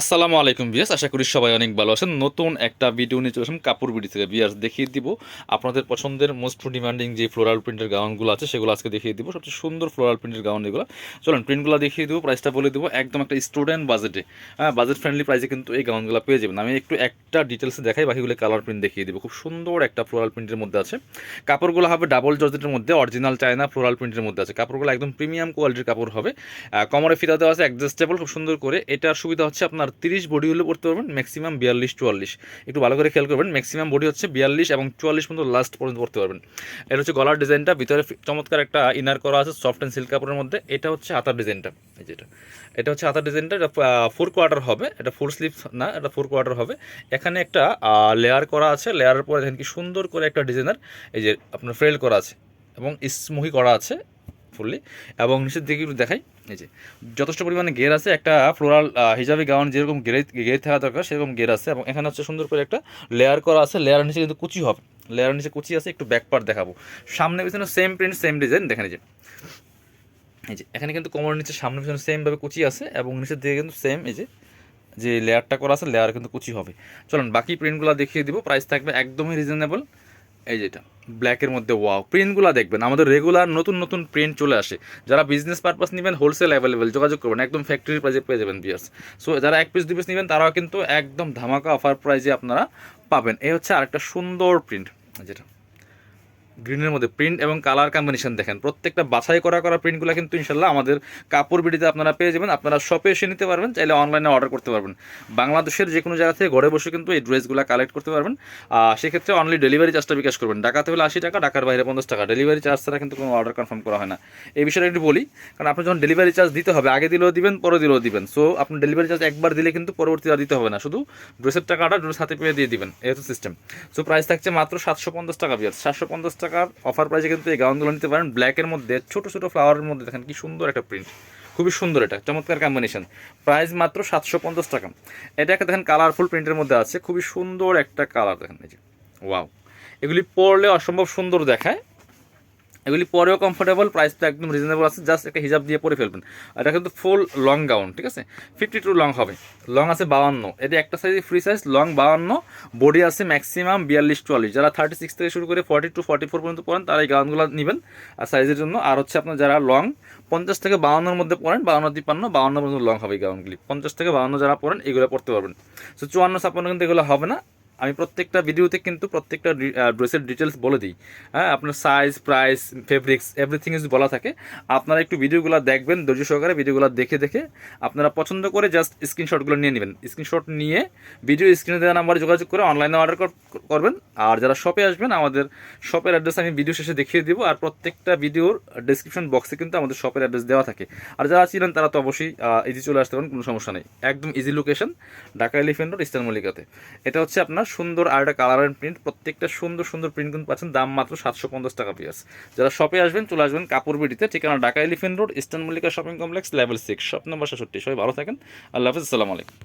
আসসালামু আলাইকুম বিয়াস আশা করি সবাই অনেক ভালো আছেন। নতুন একটা ভিডিও নিয়ে চলে আসলাম কাপড় বিডি থেকে। বিয়াস দেখিয়ে দিব আপনাদের পছন্দের মোস্ট ডিমান্ডিং যে ফ্লোরাল প্রিন্টের গাউনগুলো আছে, সেগুলো আজকে দেখিয়ে দিব। সবচেয়ে সুন্দর ফ্লোরাল প্রিন্টের গাউন এগুলো। চলুন প্রিন্টগুলো দেখিয়ে দিব প্রাইসটা বলে দিব। একদম একটা স্টুডেন্ট বাজেটে হ্যাঁ বাজেট ফ্রেন্ডলি প্রাইসে কিন্তু এই গাউনগুলো পেয়ে যাবেন। আমি একটু একটা ডিটেলসে দেখাই, বাকিগুলো কালার প্রিন্ট দেখিয়ে দিব। খুব সুন্দর একটা ফ্লোরাল প্রিন্টের মধ্যে আছে। কাপড়গুলো হবে ডাবল জর্জেটের মধ্যে অরিজিনাল চায়না ফ্লোরাল প্রিন্টের মধ্যে আছে। কাপড়গুলো একদম প্রিমিয়াম কোয়ালিটির কাপড় হবে। কোমরে ফিতা দেওয়া আছে অ্যাডজাস্টেবল খুব সুন্দর করে। এটার সুবিধা হচ্ছে আপনার তিরিশ বডি হলে পড়তে পারবেন ম্যাক্সিমাম বিয়াল্লিশ, চুয়াল্লিশ। একটু ভালো করে খেয়াল করবেন ম্যাক্সিমাম বডি হচ্ছে বিয়াল্লিশ এবং চুয়াল্লিশ পর্যন্ত লাস্ট পর্যন্ত পড়তে পারবেন। এটা হচ্ছে গলার ডিজাইনটা, ভিতরে চমৎকার একটা ইনার করা আছে সফট অ্যান্ড সিল্ক কাপড়ের মধ্যে। এটা হচ্ছে হাতার ডিজাইনটা, এই যেটা এটা। হচ্ছে হাতার ডিজাইনটা, এটা ফোর কোয়ার্টার হবে, এটা ফোর স্লিভ না, এটা ফোর কোয়ার্টার হবে। এখানে একটা লেয়ার করা আছে লেয়ারের পরে দেখেন কি সুন্দর করে একটা ডিজাইনার এই যে আপনার ফ্রেল করা আছে এবং স্মুহি করা আছে। ফুললি এবং নিচের দিকে একটু দেখাই। এই যে, যথেষ্ট পরিমাণে গের আছে, একটা ফ্লোরাল হিজাবি গাউন যেরকম গেরে গের থাকা দরকার, সেরকম গের আছে এবং এখানে হচ্ছে সুন্দর করে একটা লেয়ার করা আছে। লেয়ারের নিচে কিন্তু কুচি হবে। লেয়ারের নিচে কুচি আছে, একটু ব্যাক পার্ট দেখাবো। সামনে পিছনে সেম প্রিন্ট সেম ডিজাইন দেখেন যে। এই যে, এখানে কিন্তু কোমর নিচে সামনে পিছনে সেমভাবে কুচি আছে এবং নিচের দিকে কিন্তু সেম এই যে যে লেয়ারটা করা আছে লেয়ার কিন্তু কুচি হবে। চলুন, বাকি প্রিন্টগুলো দেখিয়ে দিব। প্রাইস থাকবে একদমই রিজনেবল এই যেটা ব্ল্যাকের মধ্যে ওয়াও প্রিন্টগুলো দেখবেন, আমাদের রেগুলার নতুন নতুন প্রিন্ট চলে আসে। যারা বিজনেস পারপাস নেবেন হোলসেল অ্যাভেলেবেল যোগাযোগ করবেন, একদম ফ্যাক্টরি প্রাইজে পেয়ে যাবেন বিয়ার্স সো যারা এক পিস দু পিস নেবেন, তারাও কিন্তু একদম ধামাকা অফার প্রাইজে আপনারা পাবেন। এই হচ্ছে আরেকটা সুন্দর প্রিন্ট যেটা। গ্রিনের মধ্যে প্রিন্ট এবং কালার কম্বিনেশন দেখেন। প্রত্যেকটা বাছাই করা করা প্রিন্টগুলো কিন্তু ইনশাল্লাহ আমাদের কাপড় বিডিতে আপনারা পেয়ে যাবেন। আপনারা শপে এসে নিতে পারবেন, চাইলে অনলাইনে অর্ডার করতে পারবেন। বাংলাদেশের যে কোনো জায়গা থেকে ঘরে বসে কিন্তু এই ড্রেসগুলো কালেক্ট করতে পারবেন। সেক্ষেত্রে অনলি ডেলিভারি চার্জটা বিকাশ করবেন। ঢাকাতে হলে আশি টাকা, ঢাকার বাইরে পঞ্চাশ টাকা। ডেলিভারি চার্জ ছাড়া কিন্তু কোনো অর্ডার কনফার্ম করা হয় না। এই বিষয়টা একটু বলি, কারণ আপনি যখন ডেলিভারি চার্জ দিতে হবে, আগে দিলেও দিবেন, পরে দিলেও দিবেন। সো আপনি ডেলিভারি চার্জ একবার দিলে কিন্তু পরবর্তীতে আর দিতে হবে না। শুধু ড্রেসের টাকাটা ড্রেস হাতে পেয়ে দিয়ে দিবেন। এই সিস্টেম সো প্রাইস থাকছে মাত্র সাতশো পঞ্চাশ টাকা বিয়ার সাতশো পঞ্চাশ টাকার অফার প্রাইসে কিন্তু এই গাউনগুলো নিতে পারেন। ব্ল্যাকের মধ্যে, ছোটো ছোটো ফ্লাওয়ারের মধ্যে দেখেন কি সুন্দর একটা প্রিন্ট খুবই সুন্দর এটা, চমৎকার কম্বিনেশন প্রাইস মাত্র সাতশো পঞ্চাশ টাকা। এটা একটা দেখেন কালারফুল প্রিন্টের মধ্যে আছে। খুবই সুন্দর একটা কালার দেখেন, এই যে। ওয়াও এগুলি পরলে অসম্ভব সুন্দর দেখায়। এগুলি পরেও কমফোর্টেবল প্রাইসটা একদম রিজনেবল আছে জাস্ট একটা হিজাব দিয়ে পরে ফেলবেন। এটা কিন্তু ফুল লং গাউন ঠিক আছে? ফিফটি টু লং হবে। লং আছে বাউান্ন। এটা একটা সাইজ ফ্রি সাইজ লং বাউান্ন। বডি আছে ম্যাক্সিমাম বিয়াল্লিশ চুয়াল্লিশ যারা থার্টি সিক্স থেকে শুরু করে ফর্টি টু ফর্টি ফোর পর্যন্ত পড়েন তারা এই গাউনগুলো নেবেন। আর সাইজের জন্য, আর হচ্ছে আপনার যারা লং পঞ্চাশ থেকে বাউন্নর মধ্যে পড়েন বাউন্ন তিপ্পান্ন, বাউন্ন পর্যন্ত লং হবে এই গাউনগুলি পঞ্চাশ থেকে বাউন্ন যারা পড়েন এগুলো পড়তে পারবেন। সো চুয়ান্ন, ছাপ্পান্ন কিন্তু এগুলো হবে না। আমি প্রত্যেকটা ভিডিওতে কিন্তু প্রত্যেকটা ড্রেসের ডিটেলস বলে দিই। হ্যাঁ আপনার size price fabrics everything is বলা থাকে, আপনারা একটু ভিডিওগুলো দেখবেন, ধৈর্য সহকারে ভিডিওগুলো দেখে দেখে আপনারা পছন্দ করে জাস্ট স্ক্রিনশটগুলো নিয়ে নেবেন। স্ক্রিনশট নিয়ে ভিডিও স্ক্রিনে দেওয়া নাম্বারে যোগাযোগ করে অনলাইনে অর্ডার করবেন। আর যারা শপে আসবেন, আমাদের শপের অ্যাড্রেস আমি ভিডিও শেষে দেখিয়ে দিব। আর প্রত্যেকটা ভিডিওর ডিসক্রিপশন বক্সে কিন্তু আমাদের শপের অ্যাড্রেস দেওয়া থাকে। আর যারা ছিলেন, তারা তো অবশ্যই ইজি চলে আসতে পারেন, কোনো সমস্যা নেই। একদম easy location Dhaka Elephant Road Eastern মল্লিকাতে এটা হচ্ছে আপনার সুন্দর আর একটা কালার অ্যান্ড প্রিন্ট প্রত্যেকটা সুন্দর সুন্দর প্রিন্ট কিন্তু পাচ্ছেন, দাম মাত্র সাতশো পঞ্চাশ টাকা পিয়াস যারা শপে আসবেন, চলে আসবেন কাপড় বিডিতে ঠিকানা Dhaka Elephant Road, Eastern Mallika shopping complex level six shop number সাতষট্টি সবাই ভালো থাকেন। আল্লাহ হাফিজ, আসসালামু আলাইকুম।